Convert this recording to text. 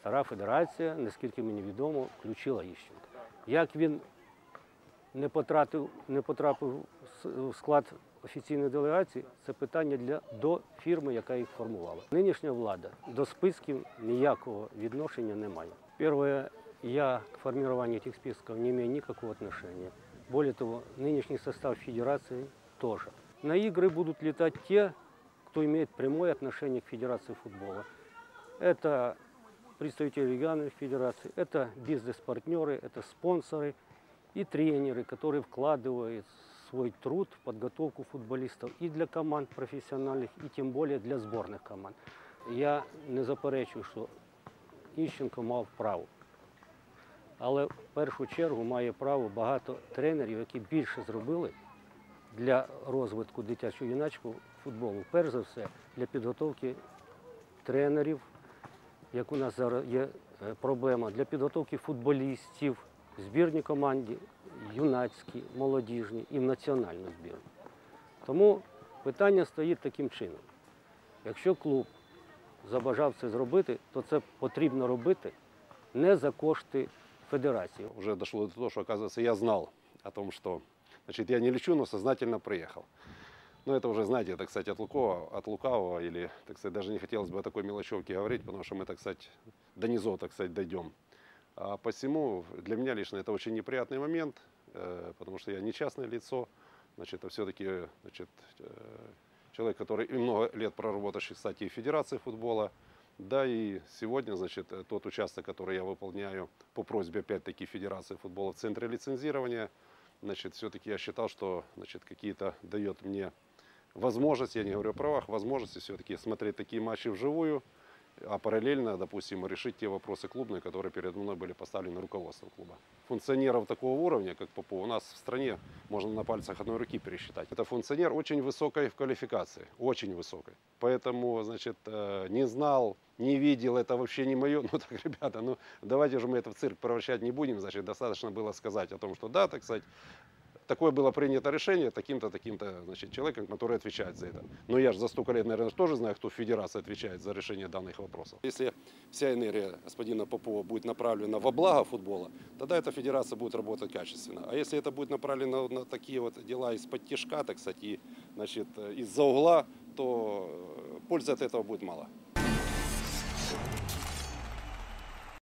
стара федерація, наскільки мені відомо, включила Іщенка. Як він не потрапив, не потрапив с- в склад офіційної делегації, це питання для до фірми, яка їх формувала. Нинішня влада до списків ніякого відношення не має. Перше, я к формированию этих списков не имею никакого отношения. Более того, нынешний состав федерации тоже. На игры будут летать те, кто имеет прямое отношение к Федерации футбола. Это представители региональных федераций, это бизнес-партнеры, это спонсоры и тренеры, которые вкладывают свой труд в подготовку футболистов и для команд профессиональных, и тем более для сборных команд. Я не заперечую, що Іщенко мав право. Але в першу чергу має право багато тренерів, які більше зробили для розвитку дитячо-юнацького футболу. Перш за все, для підготовки тренерів, як у нас зараз є е, проблема, для підготовки футболістів, в збірній команді, юнацькій, молодіжній і в національну збірну. Тому питання стоїть таким чином. Якщо клуб забажав це зробити, то це потрібно робити не за кошти федерації. Уже дошло до того, что, оказывается, я знал о том, что значит, я не лечу, но сознательно приехал. Но это уже, знаете, так сказать, от лукавого, от лукавого или, так сказать, даже не хотелось бы о такой мелочевке говорить, потому что мы, так сказать, до низов, так сказать, дойдем. А посему для меня лично это очень неприятный момент, э, потому что я не частное лицо, значит, а все-таки, значит, э, человек, который и много лет проработавший, кстати, и в Федерации футбола, да, и сегодня, значит, э, тот участок, который я выполняю по просьбе, опять-таки, Федерации футбола в центре лицензирования, значит, все-таки я считал, что, значит, какие-то дает мне возможность, я не говорю о правах, возможности все-таки смотреть такие матчи вживую, а параллельно, допустим, решить те вопросы клубные, которые передо мной были поставлены руководством клуба. Функционеров такого уровня, как Попов, у нас в стране можно на пальцах одной руки пересчитать. Это функционер очень высокой в квалификации, очень высокой. Поэтому, значит, э, не знал, не видел, это вообще не мое. Ну так, ребята, ну давайте же мы это в цирк превращать не будем. Значит, достаточно было сказать о том, что да, так сказать, такое было принято решение таким-то, таким-то, значит, человеком, который отвечает за это. Но я же за столько лет, наверное, тоже знаю, кто в Федерации отвечает за решение данных вопросов. Если вся энергия господина Попова будет направлена во благо футбола, тогда эта федерация будет работать качественно. А если это будет направлено на такие вот дела из-под тяжка, так сказать, и, значит, из-за угла, то э, пользы от этого будет мало.